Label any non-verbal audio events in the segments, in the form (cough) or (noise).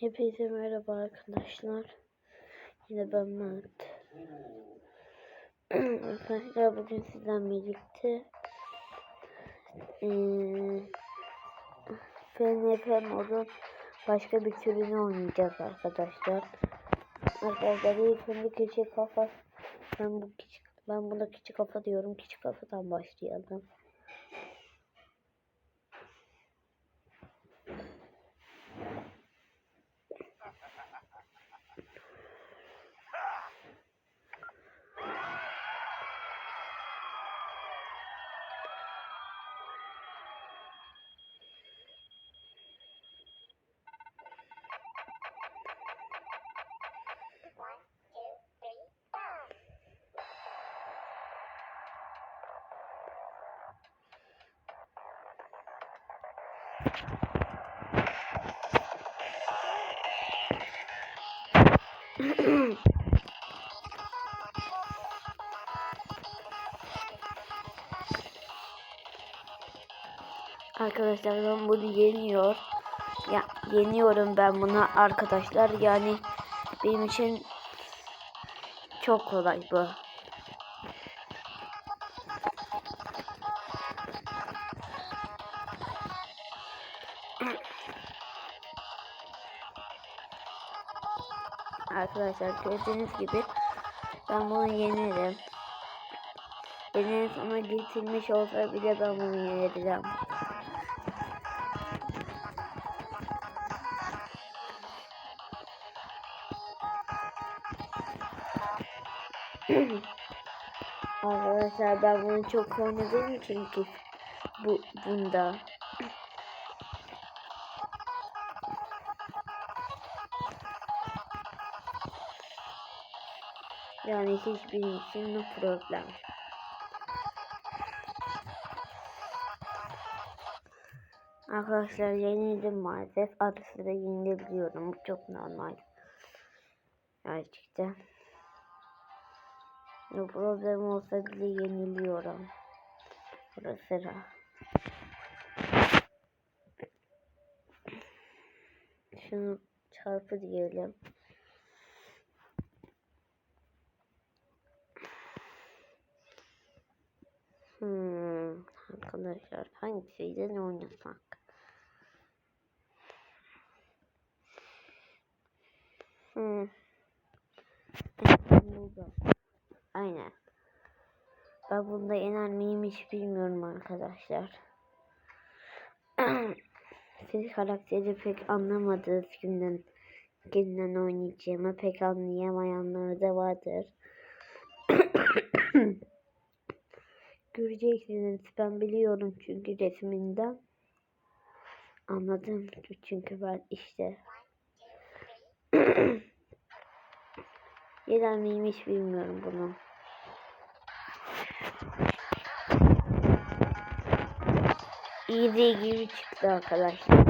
Hepinize merhaba arkadaşlar. Yine ben Mert. (clears throat) arkadaşlar bugün sizden birlikte eee FNF modun başka bir türünü oynayacağız arkadaşlar. Arkadaşlar ilk önce küçük kafa ben bu küçük ben buna küçük kafa diyorum. Küçük kafadan başlayalım. (clears throat) Arkadaşlar ben bunu yeniyor. Ya yeniyorum ben bunu arkadaşlar. Yani benim için çok kolay bu. Arkadaşlar gördüğünüz gibi ben bunu yenerim. Benim sona getirmiş olsa bile ben bunu yenerim. (clears throat) Arkadaşlar ben bunu çok oynadım çünkü bu bunda. Yani hiçbir için no problem. Arkadaşlar yenildim maalesef. Ara sıra yenilebiliyorum. Bu çok normal. Gerçekten. No problem olsa bile yeniliyorum. Ara sıra. Şunu çarpı diyelim. Hmm, arkadaşlar hangisiyle oynasak? Hmm. Aynen. Ben bunda yener miyim hiç bilmiyorum arkadaşlar. (clears throat) Siz karakteri pek anlamadığınız günden günden oynayacağımı pek anlayamayanlar da vardır. (clears throat) Göreceksiniz ben biliyorum çünkü resminden. Anladım çünkü ben işte. Yener miyim hiç bilmiyorum bunu. İyi gibi çıktı arkadaşlar.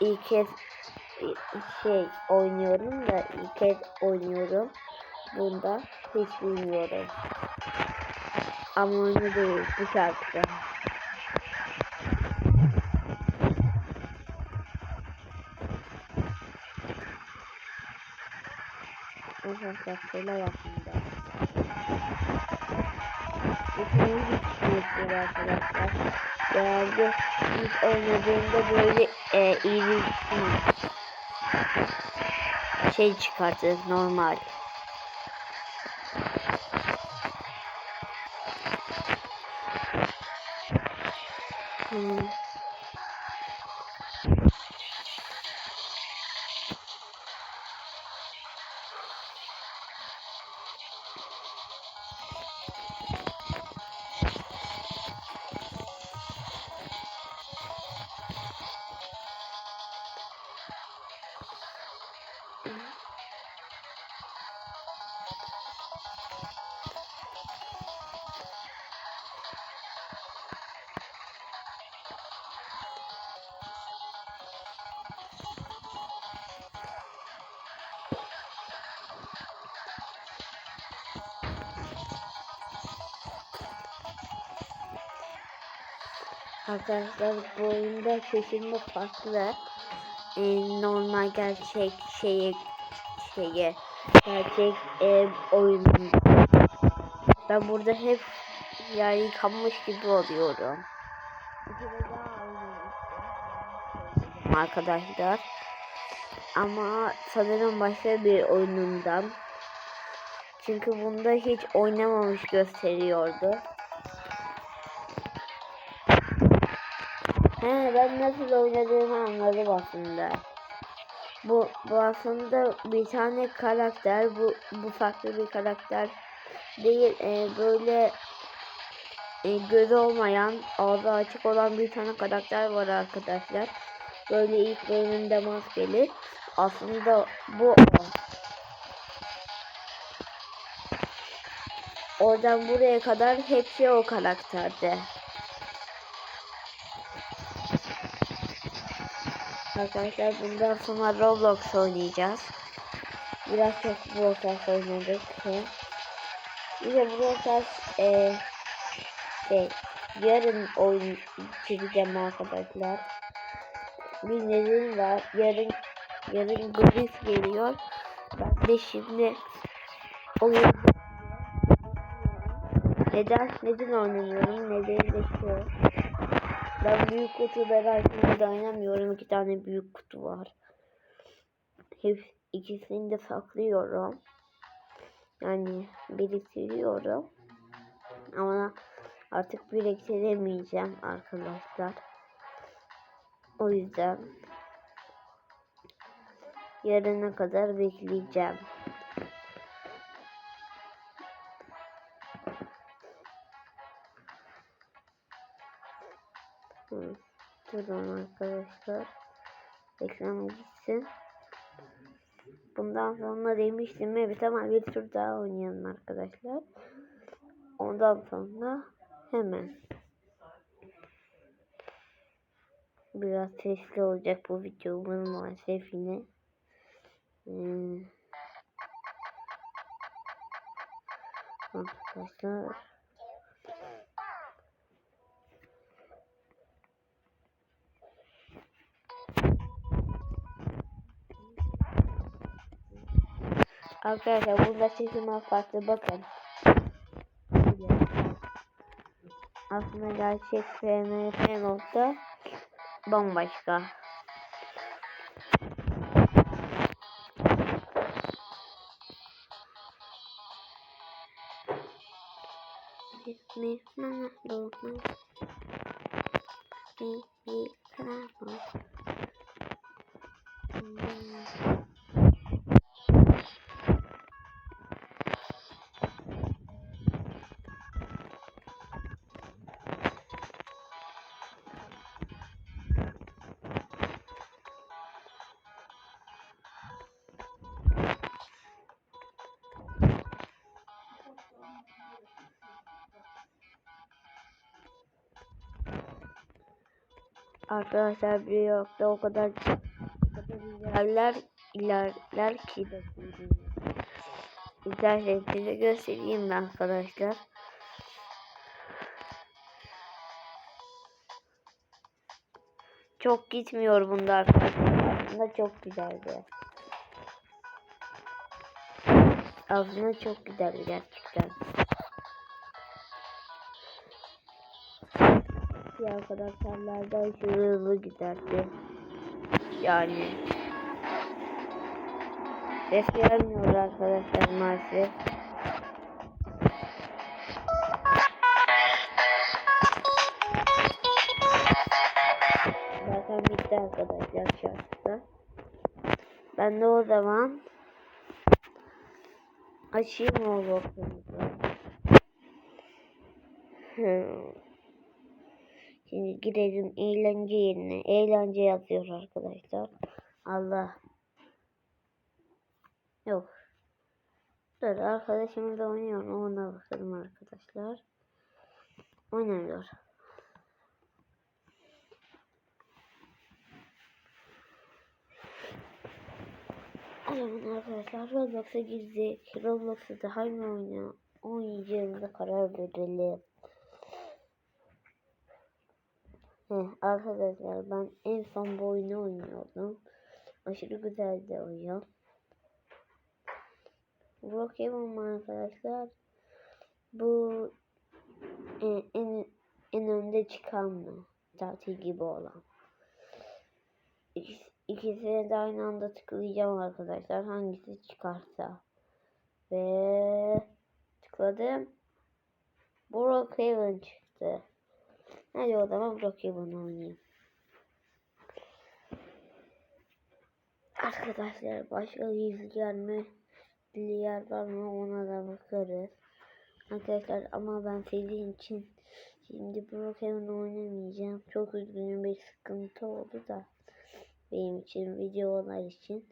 İlk kez şey oynuyorum da ilk kez oynuyorum. Bunda hiç bilmiyorum. Ama oyunu değil bu şarkıda. Arkadaşlar şöyle yapayım da. İkinci çıkıyor arkadaşlar. Genelde oynadığımda böyle e, iyi bir şey çıkartır normal. Hmm. Arkadaşlar bu oyunda şaşırma farklı. e, normal gerçek şeye şeye gerçek e, oyununda. Ben burada hep yani yıkanmış gibi oluyorum. Arkadaşlar. Ama sanırım başka bir oyunundan. Çünkü bunda hiç oynamamış gösteriyordu. He ben nasıl oynadığımı anladım aslında. Bu, bu aslında bir tane karakter. Bu, bu farklı bir karakter değil. E, böyle e, gözü olmayan, ağzı açık olan bir tane karakter var arkadaşlar. Böyle ilk bölümünde maskeli. Aslında bu. Oradan buraya kadar hepsi o karakterde. Arkadaşlar bundan sonra Roblox oynayacağız. Biraz çok Roblox oynadık. Bir de Roblox e, şey, yarın oyun çekeceğim arkadaşlar. Bir nedeni var. Yarın yarın Gris geliyor. Ben de şimdi oyun neden neden oynamıyorum? De şu. Ben büyük kutuları açmayı oynamıyorum. İki tane büyük kutu var. Hep ikisini de saklıyorum. Yani biriktiriyorum. Ama artık biriktiremeyeceğim arkadaşlar. O yüzden yarına kadar bekleyeceğim. Durun arkadaşlar. Ekran gitsin. Bundan sonra demiştim evet ama bir tur daha oynayalım arkadaşlar. Ondan sonra hemen. Biraz sesli olacak bu videomun maalesef yine. Hmm. Arkadaşlar. Arkadaşlar burada sesim farklı bakın. Aslında gerçek FMF nokta bambaşka. Mi Arkadaşlar bir yokta o kadar ilerler ilerler ki İsterseniz size göstereyim ben arkadaşlar. Çok gitmiyor bunda arkadaşlar. Aslında çok güzeldi. Aslında çok güzeldi gerçekten. Diğer karakterlerden şu hızlı giderdi. Yani. Ses gelmiyor arkadaşlar maalesef. Zaten bitti arkadaşlar şarkıda. Ben de o zaman açayım o box'umuzu. Hmm. Şimdi girelim eğlence yerine. Eğlence yazıyor arkadaşlar. Allah. Yok. Dur arkadaşımız da oynuyor. Ona bakalım arkadaşlar. Oynamıyor. Zaman arkadaşlar Roblox'a girdik. Roblox'ta da hangi oyunu oynayacağımıza karar verelim. Heh, arkadaşlar ben en son bu oyunu oynuyordum. Aşırı güzel de oyun. Brookhaven arkadaşlar. Bu en, en, en önde çıkan mı? Tatil gibi olan. İkisi, de aynı anda tıklayacağım arkadaşlar. Hangisi çıkarsa. Ve tıkladım. Brookhaven çıktı. Hadi o zaman Brookhaven oynayayım. Arkadaşlar başka gizli yer mi? Yer var mı ona da bakarız. Arkadaşlar ama ben sevdiğim için şimdi Brookhaven oynamayacağım. Çok üzgünüm bir sıkıntı oldu da benim için videolar için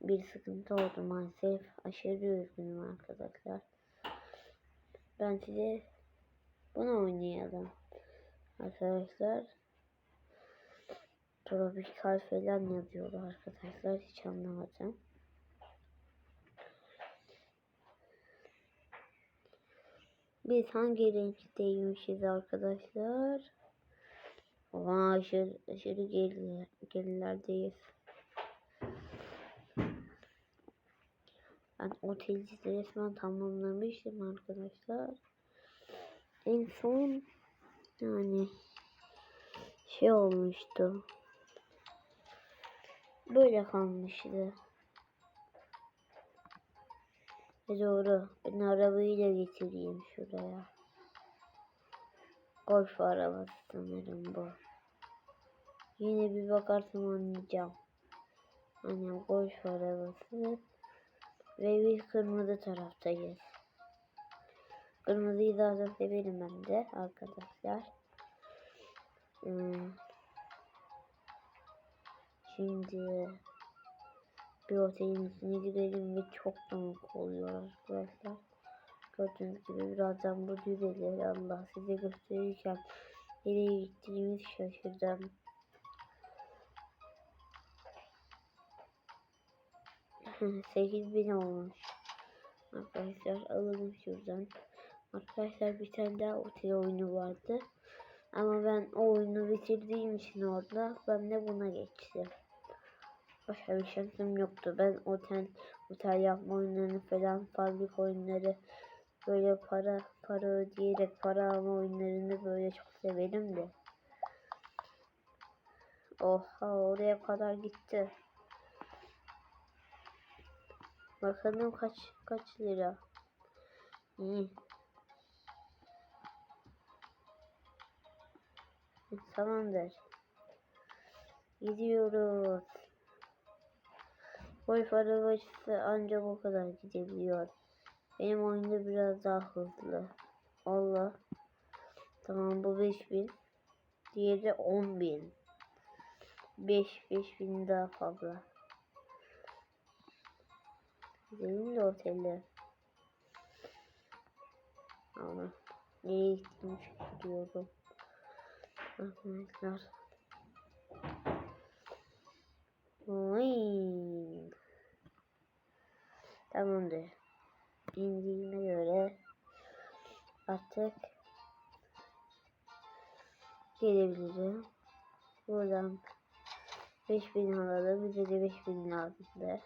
bir sıkıntı oldu maalesef. Aşırı üzgünüm arkadaşlar. Ben size bunu oynayalım. Arkadaşlar tropikal falan yazıyorlar arkadaşlar. Hiç anlamadım. Biz hangi renkteymişiz arkadaşlar? Oha aşırı, aşırı geriler, gerilerdeyiz. Ben oteli resmen tamamlamıştım arkadaşlar. En son yani şey olmuştu. Böyle kalmıştı. E doğru. Ben arabayı da getireyim şuraya. Golf arabası sanırım bu. Yine bir bakarsam anlayacağım. Aynen golf arabası. Ve bir kırmızı taraftayız. Kırmızıyı zaten severim ben de arkadaşlar. Hmm. Şimdi bir otelin içine girelim ve çok soğuk oluyor arkadaşlar. Gördüğünüz gibi birazdan bu düzelir. Allah size gösterirken nereye gittiğimi şaşırdım. (laughs) Sekiz bin olmuş. Arkadaşlar alalım şuradan. Arkadaşlar bir tane daha otel oyunu vardı. Ama ben o oyunu bitirdiğim için orada ben de buna geçtim. Başka bir şansım yoktu. Ben otel, otel yapma oyunlarını falan, fabrik oyunları böyle para para ödeyerek para alma oyunlarını böyle çok severim de. Oha oraya kadar gitti. Bakalım kaç kaç lira. İyi. Tamamdır. Gidiyoruz. Golf arabası ancak bu kadar gidebiliyor. Benim oyunda biraz daha hızlı. Allah. Tamam bu 5000. Diğeri 10000. 5 5000 daha fazla. Gidelim de otelle. Ama nereye gitmiş diyorum. Arkadaşlar. Oy. Tamamdır. İndiğime göre artık gelebilirim. Buradan 5000 alalım. Bize de 5000 lazımdı.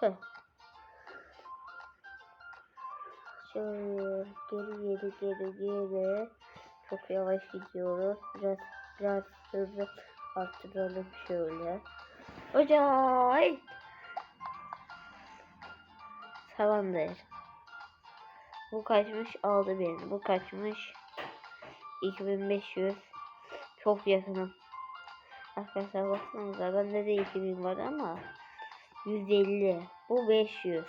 Heh. Şöyle geri geri geri geri çok yavaş gidiyoruz. Biraz biraz hızlı arttıralım şöyle. Hocay. Tamamdır. Bu kaçmış? Aldı beni. Bu kaçmış? 2500. Çok yakınım. Arkadaşlar baksanıza bende de 2000 var ama 150. Bu 500.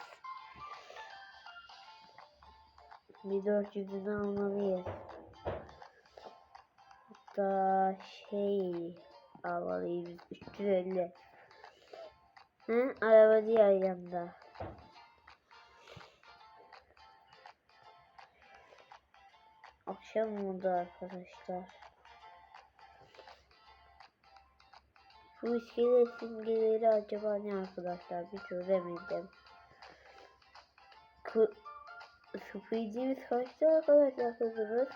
Bir 400'ünü almalıyız. Hatta şey almalıyız. 350. Hı? Araba diğer yanda. Akşam oldu arkadaşlar. Bu iskelet simgeleri acaba ne arkadaşlar? Bir çözemedim. Kı Speedimiz kaçtı arkadaşlar hızımız?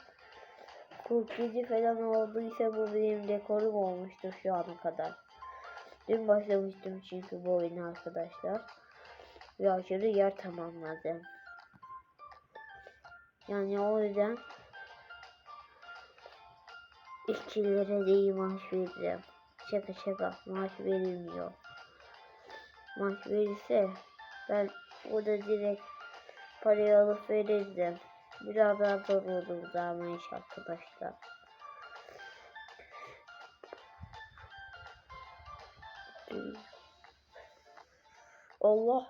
47 falan olduysa bu benim rekorum olmuştur şu ana kadar. Dün başlamıştım çünkü bu oyunu arkadaşlar. Ve aşırı yer tamamladım. Yani o yüzden işçilere de iyi maaş vereceğim. Şaka şaka maaş verilmiyor. Maaş verirse ben o da direkt parayı alıp verirdim. Biraz daha zor olur ama iş arkadaşlar. Allah.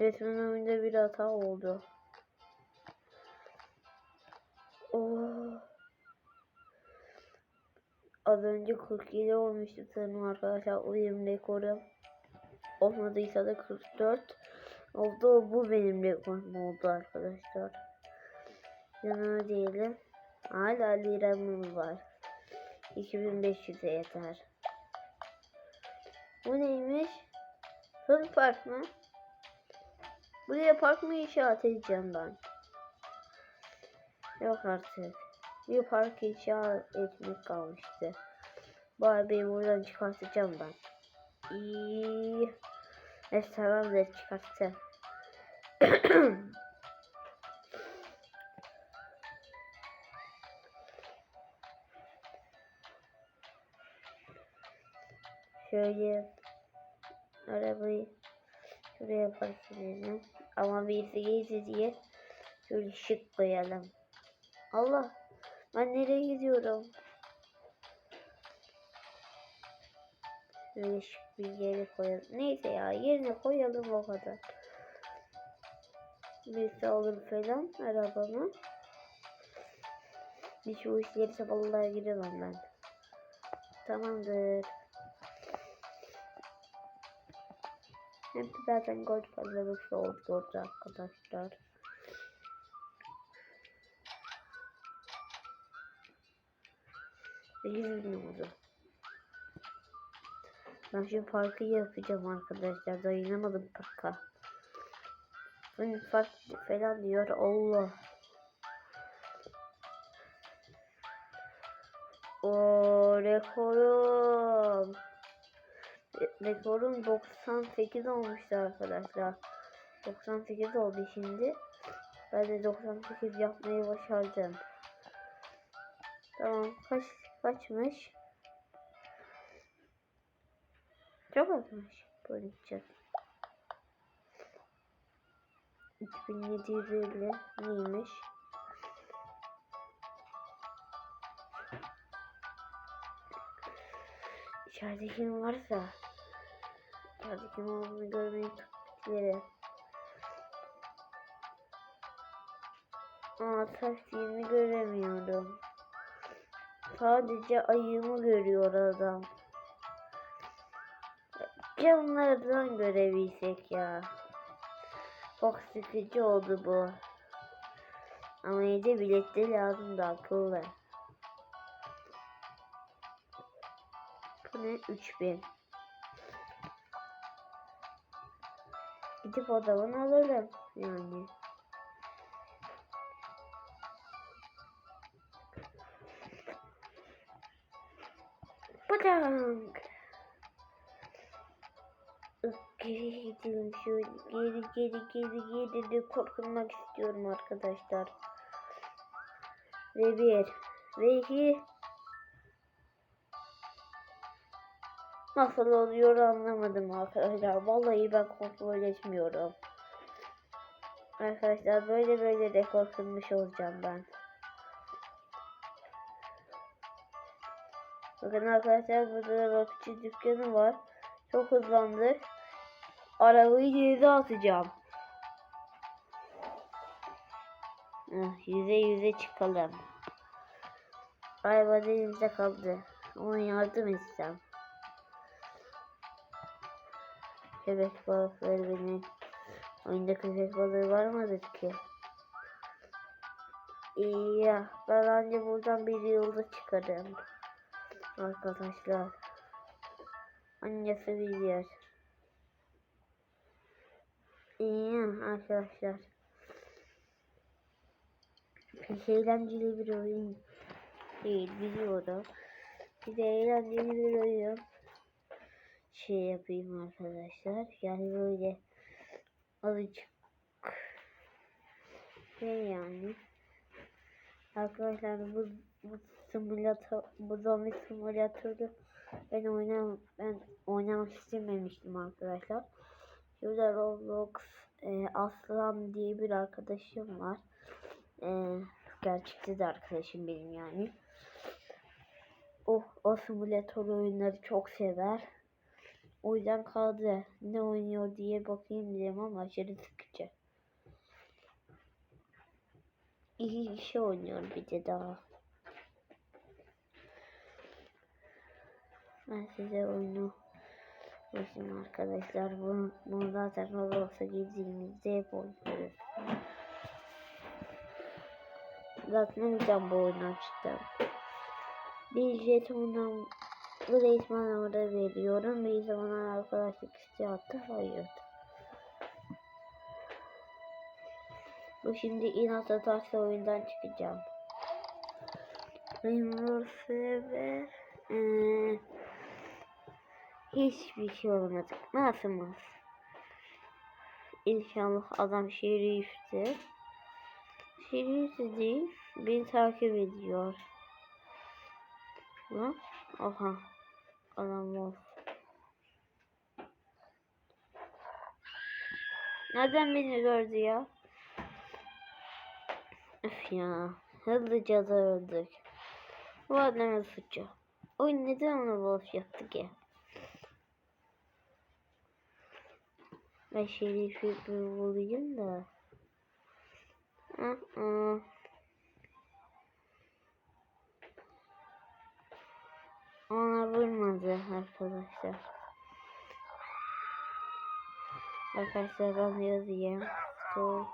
Resmen oyunda bir hata oldu. Oh. Az önce 47 olmuştu sanırım arkadaşlar oyun rekorum. Olmadıysa da 44 oldu. Bu benim rekorum oldu arkadaşlar. Yanına diyelim. Hala liramız var. 2500'e yeter. Bu neymiş? Hıl park mı? Buraya park mı inşaat edeceğim ben? Yok artık. Bir park inşaat etmek kalmıştı. Arabayı buradan çıkartacağım ben. İyi. Evet tamamdır çıkarttı. (clears throat) Şöyle arabayı şuraya edelim. Ama birisi gelirse diye şöyle şık koyalım. Allah ben nereye gidiyorum? Şık bir yere koyalım. Neyse ya yerine koyalım o kadar. Birisi alır falan arabamı. Hiç bu işleri vallahi giremem ben. Tamamdır. De zaten gol kazanmış olduk orada arkadaşlar. Yüz bin oldu. Ben şu parkı yapacağım arkadaşlar. Dayanamadım parka. Ben fark falan diyor. Allah. O rekorum. Rekorum 98 olmuştu arkadaşlar. 98 oldu şimdi. Ben de 98 yapmayı başardım. Tamam kaç kaçmış? Çok azmış böyle gidecek. 2750 neymiş? İçeride kim varsa İçeride kim olduğunu görmeyi taktikleri. Aa taktiğini göremiyorum. Sadece ayımı görüyor adam. Ya bunlardan görebilsek ya. Çok sıkıcı oldu bu. Ama yine bilet de lazım da akıllı. Bu ne? 3000. Gidip odamın alalım yani. Badank. Şöyle. Geri geri geri geri de korkunmak istiyorum arkadaşlar. Ve bir. Ve iki. Nasıl oluyor anlamadım arkadaşlar. Vallahi ben kontrol etmiyorum. Arkadaşlar böyle böyle rekor kırmış olacağım ben. Bakın arkadaşlar burada da bakıcı dükkanı var. Çok hızlandı. Arabayı denize atacağım. Heh, yüze yüze çıkalım. Araba denizde kaldı. Ona yardım etsem. Köpek balıkları beni. Oyunda köpek balığı var mıdır ki? İyi ya. Ben anca buradan bir yolda çıkarım. Arkadaşlar. Annesi bir yer. İyi ya arkadaşlar. pek eğlenceli bir oyun değil biliyorum. Bir de eğlenceli bir oyun şey yapayım arkadaşlar. Yani böyle azıcık şey yani. Arkadaşlar bu bu simülatör bu zombi simülatörü ben oynam ben oynamak istememiştim arkadaşlar. Şurada Roblox e, Aslan diye bir arkadaşım var. E, gerçekte de arkadaşım benim yani. O, o simülatör oyunları çok sever. O yüzden kaldı. Ne oynuyor diye bakayım dedim ama aşırı sıkıcı. İyi şey oynuyor bir de daha. Ben size oyunu göstereyim arkadaşlar. Bunu, bunu zaten Roblox'a girdiğimizde hep oynuyoruz. Zaten yüzden bu oyunu açtım. Bir jetondan bu resmen orada veriyorum. Bir zamanlar arkadaşlık istiyordu. Hayır. Bu şimdi inat atarsa oyundan çıkacağım. Rainbow ve ee, hiçbir şey olmadı. Nasılmaz? İnşallah adam şerifti. Şerif de değil. Beni takip ediyor. Lan. Aha. Adam var. Neden beni gördü ya? Öf ya. Hızlıca da öldük. Bu adamın suçu. Oyun neden ona boş yaptı ki? Ben şerifi bulayım da. -uh. Ona vurmadı arkadaşlar. Arkadaşlar ben yazayım. Stop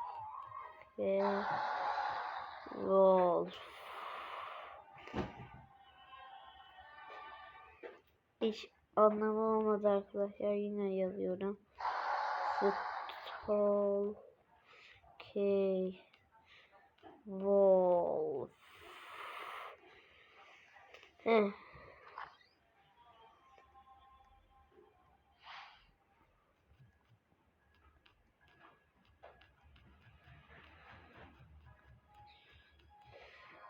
Wolf. Hiç anlamı olmadı arkadaşlar. Yine yazıyorum. Stol K Wolf. Heh.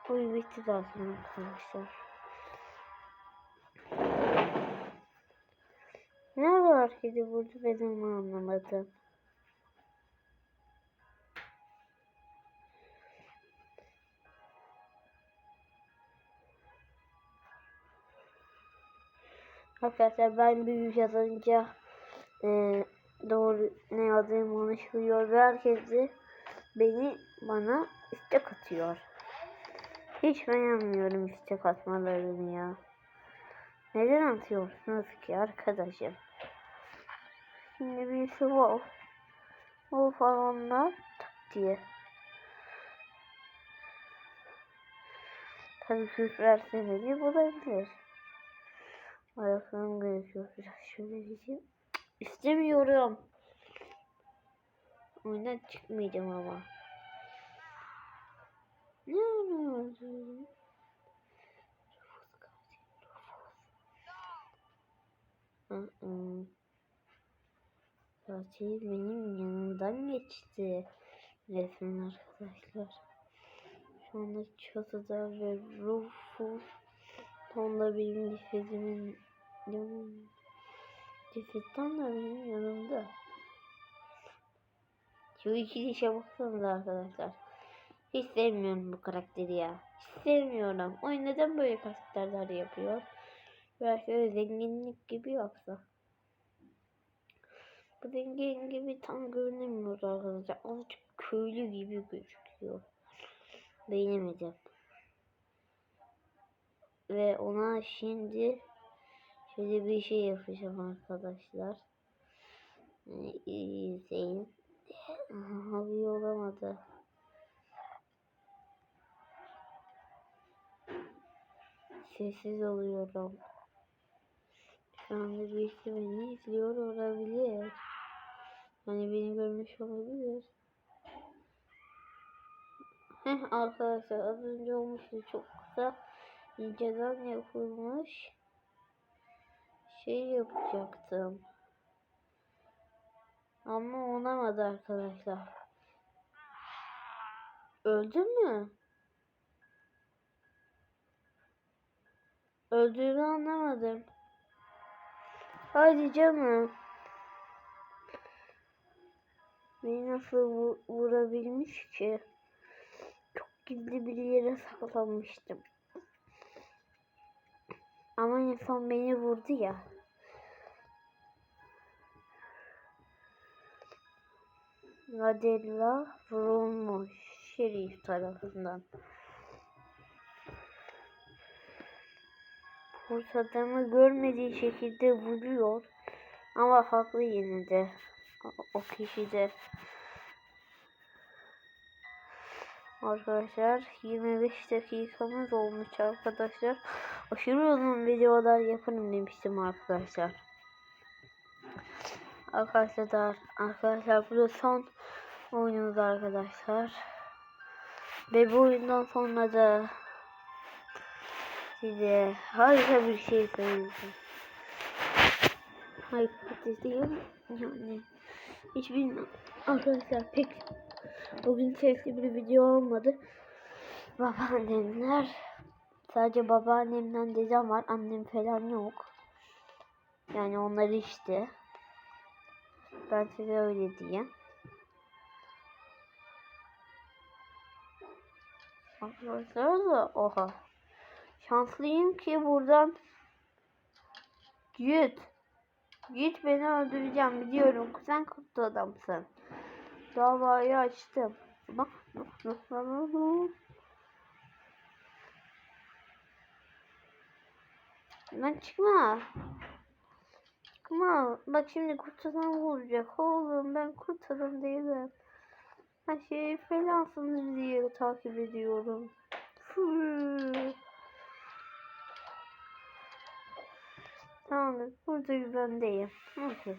Oyun bitti zaten arkadaşlar. Ne var ki de burada benim anlamadım. Arkadaşlar ben büyük yazınca e, doğru ne yazdığımı anlaşılıyor ve herkes de beni bana istek atıyor. Hiç beğenmiyorum istek atmalarını ya. Neden atıyorsunuz ki arkadaşım? Şimdi birisi Wolf. Wolf alanlar tak diye. Tabii küfrerse beni bulabilir. Ayaklarım gerekiyor. Biraz şöyle gideyim. İstemiyorum. Oyundan çıkmayacağım ama. Ne oldu? Katil benim yanımdan geçti. Resmen arkadaşlar. Şu anda çatıda ve Rufus tam da benim cesedimin yanım. Ceset tam da benim yanımda. Şu iki dişe baksanıza arkadaşlar. Hiç sevmiyorum bu karakteri ya. Hiç sevmiyorum. Oyun neden böyle karakterler yapıyor? Şöyle zenginlik gibi yoksa. Bu zengin gibi tam görünemiyor arkadaşlar. Azıcık köylü gibi gözüküyor. Beğenemedim. Ve ona şimdi şöyle bir şey yapacağım arkadaşlar. Yani izleyin. Abi olamadı. Sessiz oluyorum. Şu anda birisi beni izliyor olabilir. Hani beni görmüş olabilir. Heh arkadaşlar az önce olmuştu çok kısa inceden yapılmış şey yapacaktım. Ama olamadı arkadaşlar. Öldü mü? Öldüğünü anlamadım. Haydi canım. Beni nasıl vu- vurabilmiş ki? Çok gizli bir yere saklanmıştım. Ama en son beni vurdu ya. Nadella vurulmuş şerif tarafından. Kurt adamı görmediği şekilde vuruyor. Ama haklı yine de. O- O kişi de. Arkadaşlar 25 dakikamız olmuş arkadaşlar. Aşırı uzun videolar yaparım demiştim arkadaşlar. Arkadaşlar arkadaşlar bu da son oyunumuz arkadaşlar. Ve bu oyundan sonra da size harika bir şey söyleyeceğim. Hipotez değil yani hiç bilmiyorum. Arkadaşlar pek bugün sesli bir video olmadı. Babaannemler sadece babaannemden dedem var. Annem falan yok. Yani onları işte. Ben size öyle diyeyim. Arkadaşlar da oha. Şanslıyım ki buradan Git. Git beni öldüreceğim biliyorum. Sen kurtlu adamsın. Davayı açtım. Lan çıkma. Çıkma. Bak şimdi kurt adam vuracak. Oğlum ben kurt adam değilim. Her şey felansınız diye takip ediyorum. Fıı. Tamam, burada güvendeyim. Okey.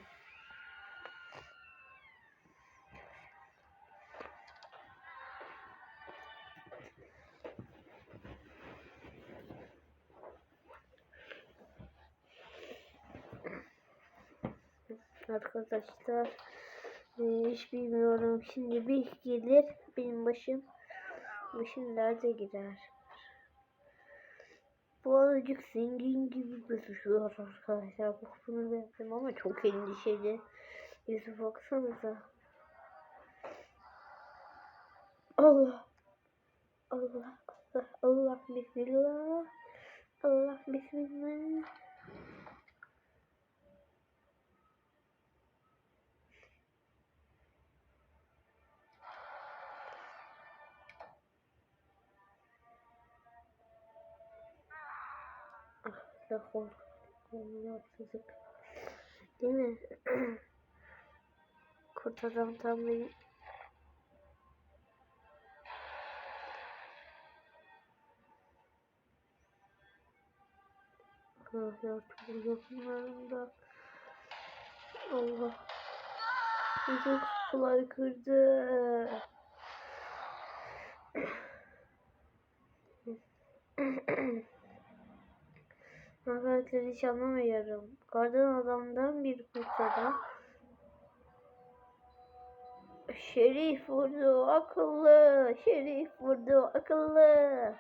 Arkadaşlar e, hiç bilmiyorum. Şimdi bir gelir benim başım başım nerede gider? Bu azıcık zengin gibi gözüküyor arkadaşlar. Bak bunu verdim ama çok endişeli. Yüzü baksanıza. Allah. Allah. Allah. Allah. Bismillah. Allah. Bismillah. Ah, Korkutsuzluk. Değil mi? (clears throat) Kurt adam tam beni Arkadaşlar çok yakınlarında Allah Bütün kutuları kırdı Arkadaşlar hiç anlamıyorum. Kardan adamdan bir kurtada. Şerif vurdu akıllı. Şerif vurdu akıllı.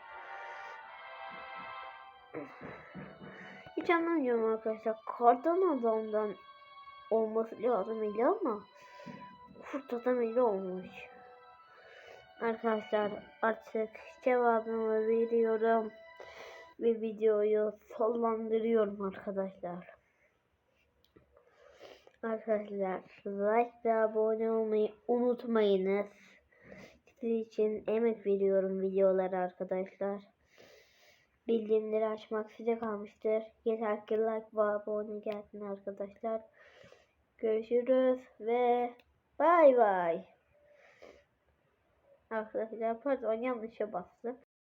Hiç anlamıyorum arkadaşlar. Kardan adamdan olması lazım ile ama kurt adam ile olmuş. Arkadaşlar artık cevabımı veriyorum ve videoyu sonlandırıyorum arkadaşlar. Arkadaşlar like ve abone olmayı unutmayınız. Sizin için emek veriyorum videolara arkadaşlar. Bildirimleri açmak size kalmıştır. Yeter ki like ve abone gelsin arkadaşlar. Görüşürüz ve bay bay. Arkadaşlar pardon yanlışa bastım.